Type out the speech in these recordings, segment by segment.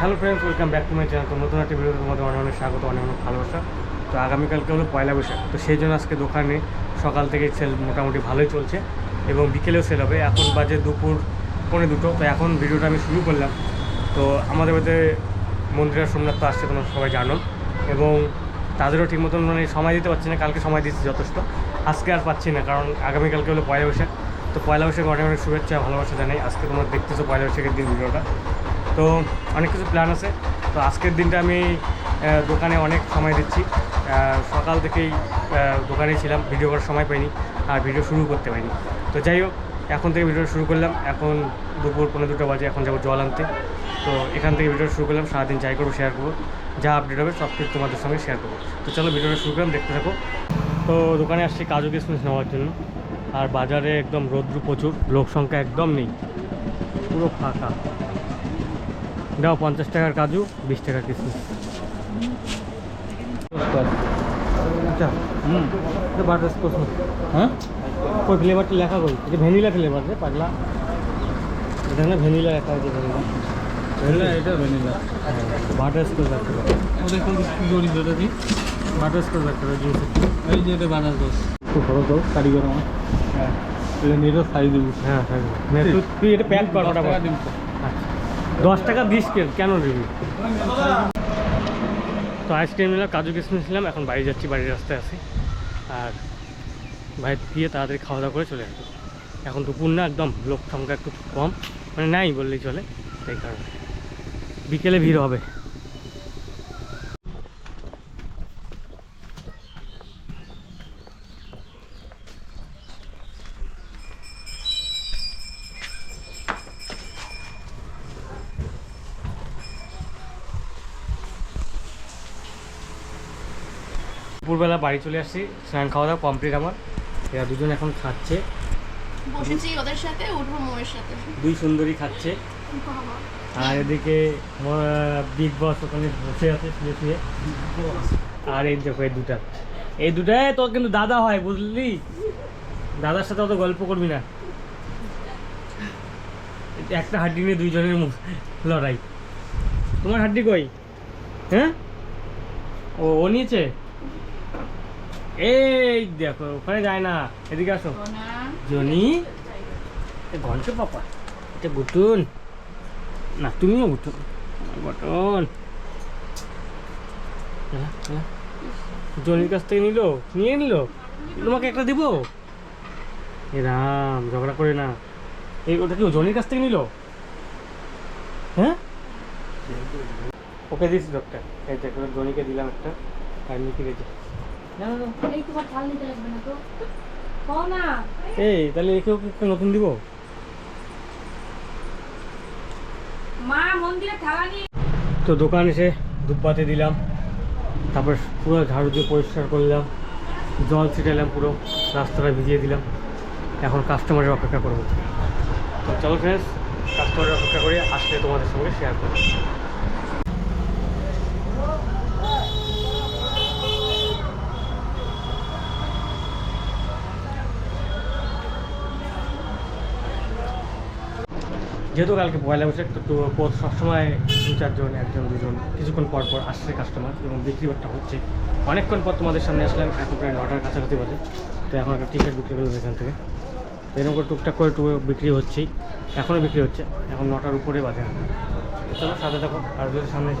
Hello friends welcome back to my channel তো নতুন একটা ভিডিওতে তোমাদের অনেক অনেক স্বাগত, অনেক অনেক ভালোবাসা। তো আগামীকালকে হলো পয়লা বৈশাখ। তো সেই জন্য আজকে দোকানে সকাল থেকে সেল মোটামুটি ভালোই চলছে এবং বিকেলেও সেল হবে। এখন বাজে দুপুর পৌনে দুটো। তো এখন ভিডিওটা আমি শুরু করলাম। তো আমাদের বাড়িতে মন্দিরের সোমনাথ তো আসছে, তোমরা সবাই জানো। এবং তাদেরও ঠিক মতন মানে সময় দিতে পারছি না, কালকে সময় দিচ্ছি যথেষ্ট। আজকে আর পাচ্ছি না, কারণ আগামীকালকে হলো পয়লা বৈশাখ। তো পয়লা বৈশাখ অনেক অনেক শুভেচ্ছা, ভালোবাসা জানাই। আজকে তোমরা দেখতেছো পয়লা বৈশাখের দিন ভিডিওটা। তো অনেক কিছু প্ল্যান আছে। তো আজকের দিনটা আমি দোকানে অনেক সময় দিচ্ছি। সকাল থেকেই দোকানে ছিলাম ভিডিও করার সময় পাইনি আর ভিডিও শুরু করতে পারিনি তো যাই হোক, এখন থেকে ভিডিও শুরু করলাম। এখন দুপুর পনেরো দুটো বাজে, এখন যাব জল আনতে। তো এখান থেকে ভিডিও শুরু করলাম, সারাদিন যাই করব শেয়ার করব। যা আপডেট হবে, সব কিছু তোমাদের সঙ্গে শেয়ার করব। তো চলো ভিডিওটা শুরু করলাম, দেখতে থাকো। তো দোকানে আসছি কাজু কিশমিশ নেওয়ার জন্য। আর বাজারে একদম রৌদ্র প্রচুর, লোক সংখ্যা একদম নেই। পুরো ফাঁকা। দাও পঞ্চাশ টাকার কাজু বিশ টাকার কিশমিশ আচ্ছা বাটার স্কচ হ্যাঁ? ওই ফ্লেভারটা লেখা কই এটা ভ্যানিলা ফ্লেভার রে পাগলা। এটা না ভ্যানিলা লেখা আছে ভ্যানিলা। ভ্যানিলা এটা ভ্যানিলা। বাটার স্কচ রাখতে পারে ওদের কোন কি করি এটা কি বাটার স্কচ রাখতে পারে এই যে এটা খুব ভালো তো কারিগর আমার। হ্যাঁ। এটা সাইজ হ্যাঁ হ্যাঁ। তুই এটা প্যাক কর ওটা দশ টাকা বিশ কেজি, কেন দেবি তো আইসক্রিম নিলাম, কাজু কিশমিশ নিলাম, এখন বাড়ি যাচ্ছি, বাড়ির রাস্তায় আসি আর ভাই গিয়ে তাড়াতাড়ি খাওয়া দাওয়া করে চলে আসব। এখন দুপুর না একদম, লোক সংখ্যা একটু কম মানে নাই বললেই চলে, সেই কারণে। বিকেলে ভিড় হবে। দুপুরবেলা বাড়ি চলে আসছি স্নান খাওয়া দাওয়া কমপ্লিট আমার। এরা দুজন এখন খাচ্ছে। বসেছি ওদের সাথে উঠবো মোয়ের সাথে। দুই সুন্দরী খাচ্ছে। আর এদিকে বিগ বস ওখানে বসে আছে শুয়ে শুয়ে। আর এই দেখো এই দুটা। এই দুটাই তো কিন্তু দাদা হয় বুঝলি? দাদার সাথে অত গল্প করবি না। একটা হাড্ডি নিয়ে দুইজনের লড়াই। তোমার হাড্ডি কই? হ্যাঁ? ও ও নিয়েছে? এই দেখো ওখানে যায় না। এদিকে আসো। জনি। ঘন্ট পাপা। এটা গুটুন। না তুমিও গুটুন। গটন। জনির কাছ থেকে নিল? নিয়ে নিল? তোমাকে একটা দিব? এ রাম ঝগড়া করে না। এই ওটা কি জনির কাছ থেকে নিল? হ্যাঁ? ওকে দিস ডক্টর এই দেখো জনিকে দিলাম একটা। আর গেছে না না না। এই তোমার থাল নিতে লাগবে না তো কও না এই তাহলে একে ওকে একটা নতুন দিব? মা মন্দিরে থালা নিয়ে তো দোকান এসে ধূপবাতি দিলাম তারপর পুরো ঝাড়ু দিয়ে পরিষ্কার করলাম জল ছিটালাম পুরো রাস্তাটা ভিজিয়ে দিলাম। এখন কাস্টমারের অপেক্ষা করব। তো চলো ফ্রেন্ডস কাস্টমারের অপেক্ষা করে আসলে তোমাদের সঙ্গে শেয়ার করব। যেহেতু কালকে পয়লা বৈশাখ, তো পর সবসময় দু চারজন, একজন, দুজন, কিছুক্ষণ পর পর আসছে কাস্টমার এবং বিক্রি বাট্টা হচ্ছে। অনেকক্ষণ পর তোমাদের সামনে আসলাম এখন প্রায় নটার কাছাকাছি বাজে তো এখন একটা টি শার্ট বিক্রি করলাম এখান থেকে। তো এরকম করে টুকটাক করে টু বিক্রি হচ্ছেই, এখনও বিক্রি হচ্ছে, এখন নটার উপরে বাজে। চলো সাথে দেখো আর যদি সামনে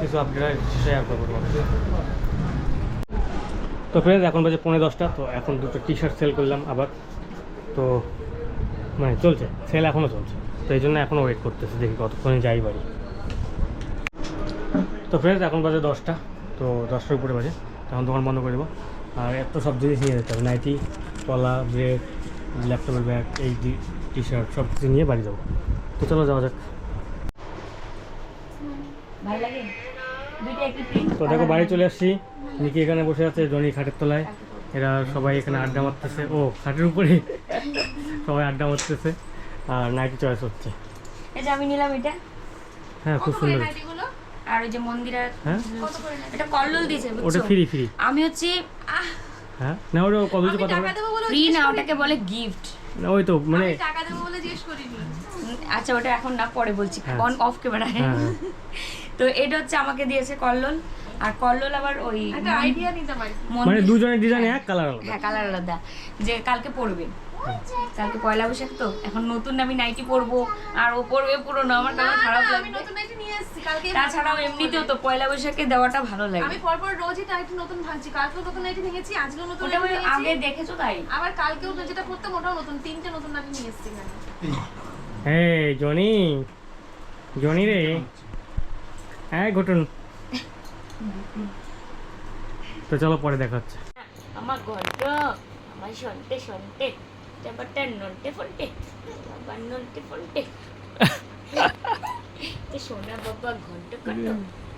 কিছু আপডেট শেয়ার করব। তো ফ্রেন্ড এখন বাজে পৌনে দশটা, তো এখন দুটো টি শার্ট সেল করলাম আবার। তো মানে চলছে সেল এখনও চলছে। তো এই জন্য এখনও ওয়েট করতেছে দেখি কতক্ষণে যাই বাড়ি। তো ফ্রেন্ডস এখন বাজে দশটা তো দশটার উপরে বাজে। তখন দোকান বন্ধ করে দেবো। আর এত সব জিনিস নিয়ে যেতে হবে নাইটি কলা ব্রেড ল্যাপটপের ব্যাগ এই টি শার্ট সব কিছু নিয়ে বাড়ি যাব। তো চলো যাওয়া যাক। তো দেখো বাড়ি চলে আসছি। নিকি এখানে বসে আছে জনি খাটের তলায়। এরা সবাই এখানে আড্ডা মারতেছে। ও খাটের উপরে সবাই আড্ডা মারতেছে। আর নাইটি চয়েস হচ্ছে। এই যে আমি নিলাম এটা। হ্যাঁ খুব সুন্দর নাইটিগুলো? আর ওই যে মন্দিরের হ্যাঁ? এটা কল্লোল দিয়েছে ওটা ফ্রি ফ্রি আমি হচ্ছে হ্যাঁ? না ওটা কত কিছু কথা বলে। ফ্রি না ওটাকে বলে গিফট না ওই তো মানে টাকা দেবো বলে উম, আচ্ছা ওটা এখন না পরে বলছি। হ্যাঁ। অন অফ ক্যামেরায় হ্যাঁ, হ্যাঁ। তো এটা হচ্ছে আমাকে দিয়েছে কল্লোল। আর কল্লোল আবার ওই একটা আইডিয়া নিতে পারি। মানে দুজনের ডিজাইন এক কালার আলাদা। হ্যাঁ কালার আলাদা যে কালকে পরবে কালকে পয়লা বৈশাখ তো এখন নতুন আমি নাইটি পরবো আর ও পরবে পুরোনো আমার কারণ খারাপ আমি লাগবে। নতুন নাইটি নিয়ে এসেছি কালকে তাছাড়াও এমনিতেও তো পয়লা বৈশাখে দেওয়াটা ভালো লাগে। আমি পরপর রোজই নাইটি নতুন ভাঙছি কালকেও নতুন নাইটি ভেঙেছি আজকেও নতুন নাইটি আগে দেখেছ তাই? আবার কালকেও তো যেটা পরতাম ওটাও নতুন তিনটে নতুন নাইটি নিয়ে এসেছি হ্যাঁ জনি জনি রে। হ্যাঁ ঘটুন। তো চলো পরে দেখা হচ্ছে। আমার ঘন্ট আমার সন্টে সন্টে ব্যাপারটা নন্টে ফন্টে বাবা নন্টে ফন্টে এ সোনা বাবা ঘন্ট কাটো।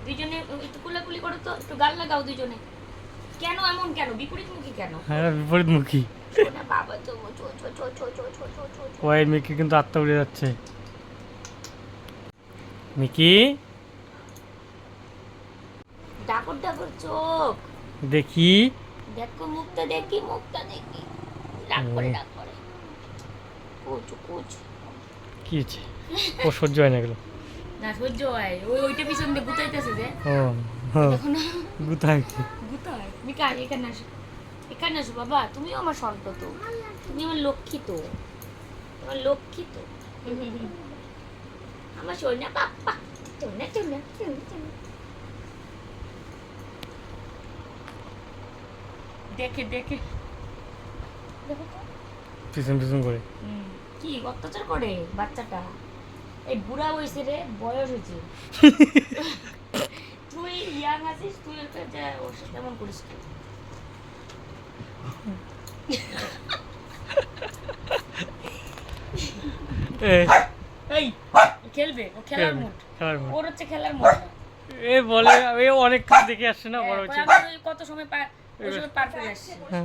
দুজনে একটু কুলাকুলি করো তো একটু গাল লাগাও দুজনে কেন এমন কেন? বিপরীত মুখী কেন? হ্যাঁ বিপরীতমুখী। সোনা বাবা তো চো চো চো চো চো চো চো চো চো। মিকি কিন্তু আত্মা উড়ে যাচ্ছে। মিকি? ডাকর ডাকর চোখ। দেখি। দেখো মুখটা দেখি মুখটা দেখি। ডাক করে কি হয়েছে? ও সহ্য হয় না এগুলো। না সহ্য হয়। ওই ওইটা পিছন দিয়ে গুতাইতেছে যে। ও হ্যাঁ গুতায় মিকা এখানে আসো। এখানে আসো বাবা। তুমিও আমার সন্ত তো। তুমি আমার লক্ষ্মী তো। আমার লক্ষ্মী তো। আমার সোনা বাপ্পা। সোনা সোনা সোনা সোনা দেখে দেখে। দেখো। পিছন পিছন করে। কি অত্যাচার করে বাচ্চাটা? এই বুড়া হয়েছে রে বয়স হয়েছে। তুই ইয়াং আছিস তুই যা ওর সাথে এমন করিস এই, খেলবে ও খেলার মুড ওর হচ্ছে খেলার মুড এ বলে এ অনেক দেখে আসছে না বড় হচ্ছে। কত সময় পার পার করে আসছি? হ্যাঁ।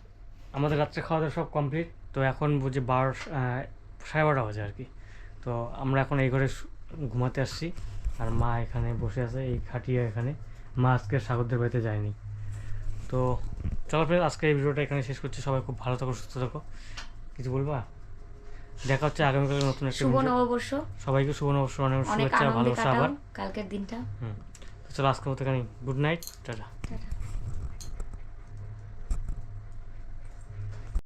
আমাদের রাত্রে খাওয়া দাওয়া সব কমপ্লিট। তো এখন বুঝি বারো সাড়ে বারোটা বাজে আর কি। তো আমরা এখন এই ঘরে ঘুমাতে আসছি। আর মা এখানে বসে আছে এই খাটিয়া এখানে। মা আজকে সাগরদের বাড়িতে যায়নি। তো চলো ফ্রেন্ডস আজকে এই ভিডিওটা এখানে শেষ করছি। সবাই খুব ভালো থাকো সুস্থ থাকো। কিছু বলবা? দেখা হচ্ছে আগামীকালে নতুন একটা শুভ। নববর্ষ। সবাইকে শুভ নববর্ষ অনেক অনেক শুভেচ্ছা ভালোবাসা আবার। কালকের দিনটা। হুম। তো চলো আজকের মতো এখানে গুড নাইট টাটা। টাটা।